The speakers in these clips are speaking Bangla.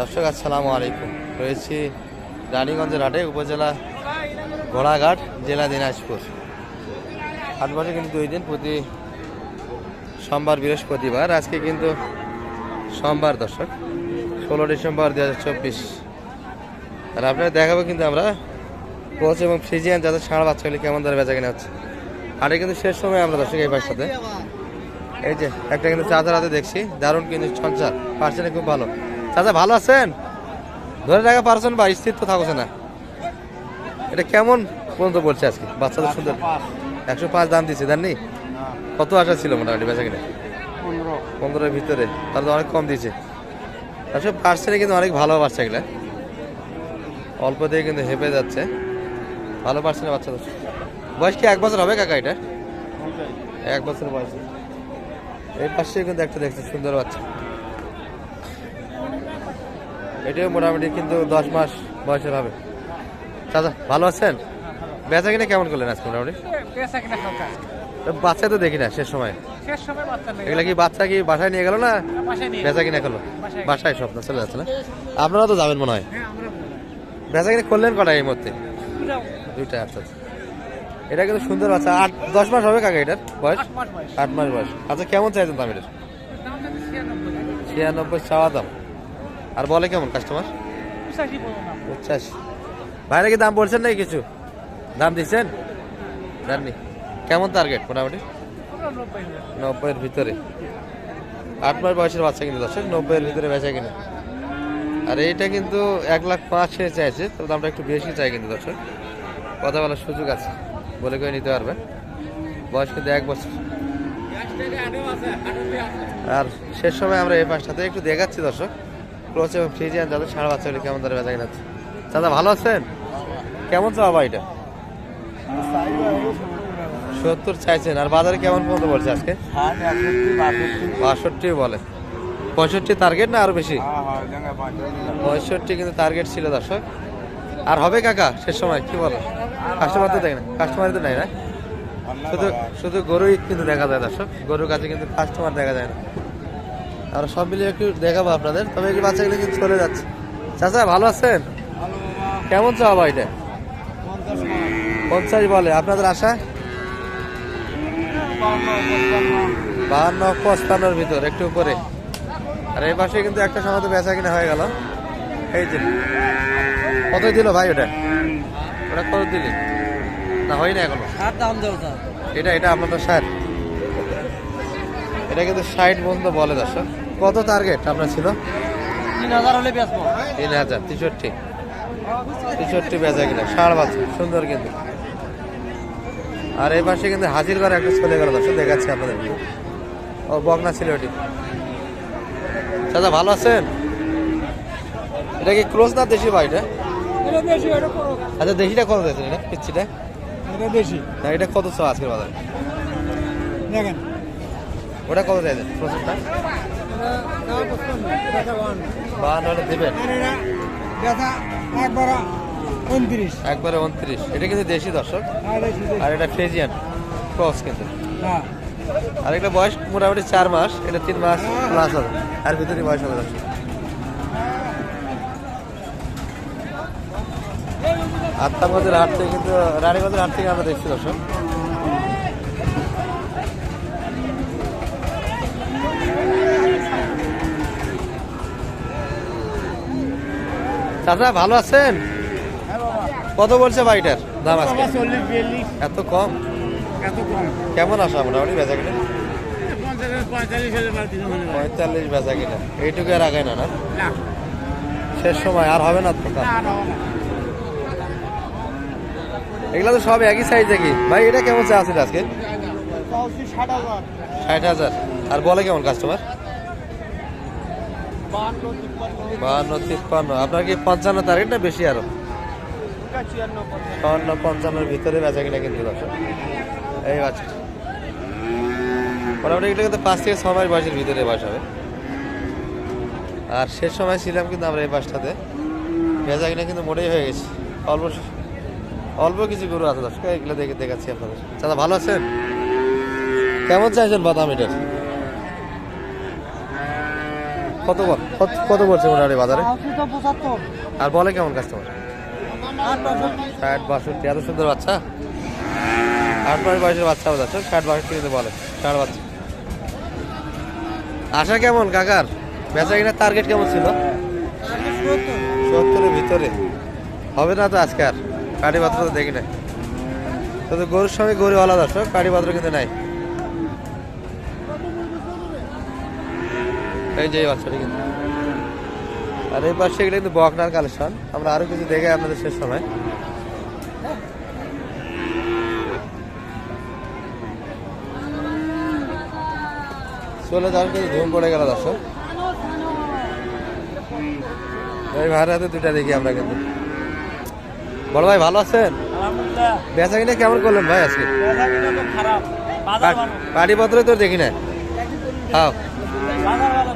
দর্শক, আসসালামু আলাইকুম। রয়েছি রানীগঞ্জের হাটে, উপজেলা ঘোড়াঘাট, জেলা দিনাজপুর। হাট বসে কিন্তু দুই দিন প্রতি সোমবার, বৃহস্পতিবার। আজকে কিন্তু সোমবার দর্শক, ষোলো ডিসেম্বর দু হাজার চব্বিশ। আর আপনার দেখাবো কিন্তু আমরা কোচ এবং ফ্রিজিয়ান যাদের ষাঁড় বাচ্চাগুলি কেমন ধরে বেচা কিনা হচ্ছে। হাটে কিন্তু শেষ সময় আমরা দর্শক এই পাশটাতে। এই যে, একটা কিন্তু চাচার হাতে দেখছি। দারুণ কিন্তু সঞ্চার পার্সেন্ট খুব ভালো। চাচা ভালো আছেন? ধরে রাখা পারছেন বা স্থির তো থাকছে না। এটা কেমন পর্যন্ত বলছে আজকে? বাচ্চাদের সুন্দর। একশো পাঁচ দাম দিচ্ছে দেননি? কত আশা ছিল মোটামুটি বেচা কিনে? পনেরোর ভিতরে। তাহলে তো অনেক কম দিয়েছে আসলে পার্সেন্টে কিন্তু অনেক ভালো বাচ্চা এগুলা। অল্প দিয়ে কিন্তু হেঁপে যাচ্ছে। ভালো পার্সেন্টের বাচ্চা তো বয়স কি এক বছর হবে কাকা এটা? এক বছর বয়স। এই পাশে কিন্তু একটা দেখছি সুন্দর বাচ্চা। এটাও মোটামুটি কিন্তু দশ মাস বয়সের হবে। চাচা ভালো আছেন? বেচা কিনে কেমন করলেন আজকে মোটামুটি? বাচ্চা তো দেখি না শেষ সময়। এগুলা কি বাচ্চা কি বাসায় নিয়ে গেল না বেচা কিনে করল? বাসায়। বাসায় সব না চলে যাচ্ছে না? আপনারা তো যাবেন মনে হয়? হ্যাঁ বেচা কিনে করলেন কটা এই দুটাও দুইটা আচ্ছা আচ্ছা। এটা কিন্তু সুন্দর বাচ্চা। আট দশ মাস হবে কাকা এটার বয়স? আট মাস বয়স। আচ্ছা কেমন চাইছেন দাম এটার ছিয়ানব্বই। ছিয়ানব্বই চাওয়া দাম। আর বলে কেমন কাস্টমার পঁচাশি বাইরে কি দাম বলছেন নাকি কিছু? দাম দিচ্ছেন? জাননি। কেমন টার্গেট মোটামুটি? নব্বইয়ের ভিতরে। আট মাস বয়সের বাচ্চা কিন্তু দর্শক নব্বইয়ের ভিতরে বেচা কিনে। আর এইটা কিন্তু এক লাখ পাঁচ সে চাইছে তো দামটা একটু বেশি চাই কিন্তু দর্শক। কথা বলার সুযোগ আছে বলে করে নিতে পারবে বয়স কিন্তু এক বছর। আর শেষ সময় আমরা এই পাশটাতে একটু দেখাচ্ছি দর্শক। ক্লোচ এবং ফ্রিজিয়ান যাদের সাড়ে বাচ্চাগুলি কেমন ধরে বেচা কিনা দাদা, ভালো আছেন? কেমন চাওয়া এটা? সত্তর চাইছেন, আর বাজারে কেমন পর্যন্ত বলছে আজকে? বাষট্টি বলে। পঁয়ষট্টি টার্গেট না আরও বেশি? পঁয়ষট্টি কিন্তু টার্গেট ছিল দর্শক। আর হবে কাকা, শেষ সময়, কি বলো? কাস্টমার তো দেখে না কাস্টমার তো নেই না? শুধু শুধু গরুই কিন্তু দেখা যায় দর্শক। গরুর কাছে কিন্তু কাস্টমার দেখা যায় না। আর সব মিলিয়ে একটু দেখাবো আপনাদের। তবে এই বাচ্চাগুলো কিন্তু চলে যাচ্ছে। চাচা ভালো আছেন? কেমন চাওয়া এটা পঞ্চাশ বলে। আপনাদের আশা? বাহান্ন পঁচপান্নর ভিতর একটু উপরে। আর এই পাশে কিন্তু একটা সময় তো বেচা কিনা হয়ে গেল। এই যে। কত দিল ভাই ওটা? ওটা কত দিলি? না হয় না এখনও। এটা এটা আপনাদের ষাট এটা কিন্তু ষাট পর্যন্ত বলে দর্শক। কত টার্গেট আপনার ছিল? তিন হাজার হলে বেচবো। তিন হাজার তেষট্টি। তেষট্টি বেচা কিনা ষাট বাচ্চা সুন্দর কিন্তু। আর এই পাশে কিন্তু হাজির করে একটা চলে গেল দর্শক দেখাচ্ছি আপনাদের ও বকনা ছিল ওটি দাদা ভালো আছেন? এটা কি ক্লোজ না দেশি ভাই এটা? আচ্ছা দেশিটা কত দিয়েছেন এটা পিচ্ছিটা? এটা না এটা কত ছ আজকের বাজারে? দেখেন। ওটা কত দিয়েছেন প্রসেসটা বাহান্ন দেবেন? একবারে উনত্রিশ। এটা কিন্তু দেশি দর্শক। আর কিন্তু। আর বয়স মোটামুটি চার মাস। এটা তিন মাস আর বয়স হাট থেকে কিন্তু, রানীগঞ্জের হাট থেকে আমরা দেখছি দর্শক। চাচা ভালো আছেন? কত বলছে বাড়িটার দাম আজকে? এত কম? এত কম কেমন আসা মোটামুটি বেচা কিনা পঁয়তাল্লিশ বেচা কিনা এইটুকু আর আগায় না না? শেষ সময় আর হবে না তো এগুলো তো সব একই সাইজ দেখি ভাই এটা কেমন চা আছে আজকে? ষাট হাজার। আর বলে কেমন কাস্টমার বাহান্ন, তিপ্পান্ন। আপনার কি পঞ্চান্ন না বেশি আরও? বাহান্ন, পঞ্চান্নর ভিতরে বেচা কিনা কিন্তু এই বাচ্চা। মোটামুটি এগুলো কিন্তু পাঁচ থেকে ছ মাস বয়সের ভিতরে বয়স হবে। আর শেষ সময় ছিলাম কিন্তু আমরা এই বাসটাতে বেচা কিনা কিন্তু মোটেই হয়ে গেছে। অল্প অল্প কিছু গরু আছে দর্শক। এগুলো দেখে দেখাচ্ছি আপনাদের। দাদা ভালো আছেন? কেমন চাইছেন বাদাম এটার? কত বল? কত- বলছে মোটামুটি বাজারে? আর বলে কেমন কাস্টমার ষাট, বাষট্টি, এত সুন্দর বাচ্চা? আট মাস বয়সের বাচ্চা বোঝা ষাট, বাষট্টি কিন্তু বলে, ষাট বাচ্চা। আশা কেমন, কাকার? বেচা কিনা টার্গেট কেমন ছিল? সত্তরের ভিতরে। হবে না তো আজকে আর? কাটি পাত্র তো দেখি না তবে গরুর সঙ্গে গরু আলাদা দর্শক কাটি পাত্র কিন্তু নাই। এই যে এই বাচ্চাটি কিন্তু। আর এই পাশে এগুলো কিন্তু বকনার কালেকশন আমরা আরও কিছু দেখে আপনাদের শেষ সময়। চলে যাওয়ার কিন্তু ধুম পড়ে গেল দর্শক। এই ভাইয়ের হাতে দুইটা দেখি আমরা কিন্তু। বড় ভাই ভালো আছেন? বেচা কিনা কেমন করলেন ভাই আজকে? পাটি পত্র তো দেখি না হ্যাঁ বাজার ভালো বেচা কিনা খারাপ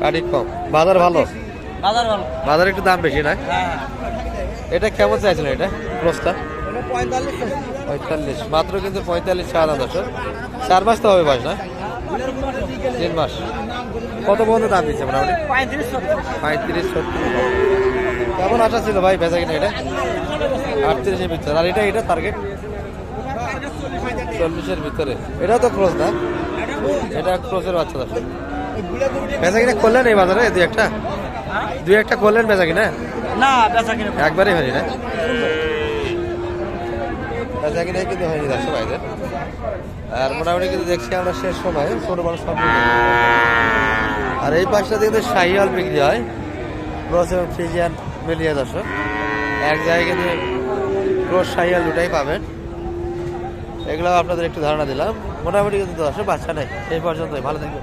পাটি কম। বাজার ভালো? বাজার ভালো। বাজার একটু দাম বেশি না? হ্যাঁ। এটা কেমন চাইছিলেন এটা? ক্রসটা? এটা পঁয়তাল্লিশ। মাত্র কিন্তু পঁয়তাল্লিশ চার হাজার চার মাস তো হবে বয়স না? তিন মাস। কত পর্যন্ত দাম দিচ্ছে মোটামুটি? পঁয়ত্রিশ সত্তর। কেমন আশা ছিল ভাই বেচা কিনা এটা? আটত্রিশের ভিতরে। আর এটা এটা টার্গেট চল্লিশের ভিতরে। এটাও তো ক্রস না? এটা ক্রসের বাচ্চা দর্শক। বেচা কিনা করলেন এই বাজারে? দুই একটা? দুই একটা করলেন বেচা কিনা না বেচা কিনা একবারই হয়নি না? বেচা কিনা কিন্তু হয়নি দর্শক ভাইদের। আর মোটামুটি কিন্তু দেখছি আমরা শেষ সময় ছোট বড় সব আর এই পাশটা কিন্তু শাহিওয়াল বিক্রি হয়। ক্রস এবং ফ্রিজিয়ান মিলিয়ে দর্শক। এক জায়গায় কিন্তু ক্রস শাহিওয়াল দুটাই পাবেন। এগুলো আপনাদের একটু ধারণা দিলাম। মোটামুটি কিন্তু দর্শক বাচ্চা নেই। এই পর্যন্তই। ভালো থাকবেন।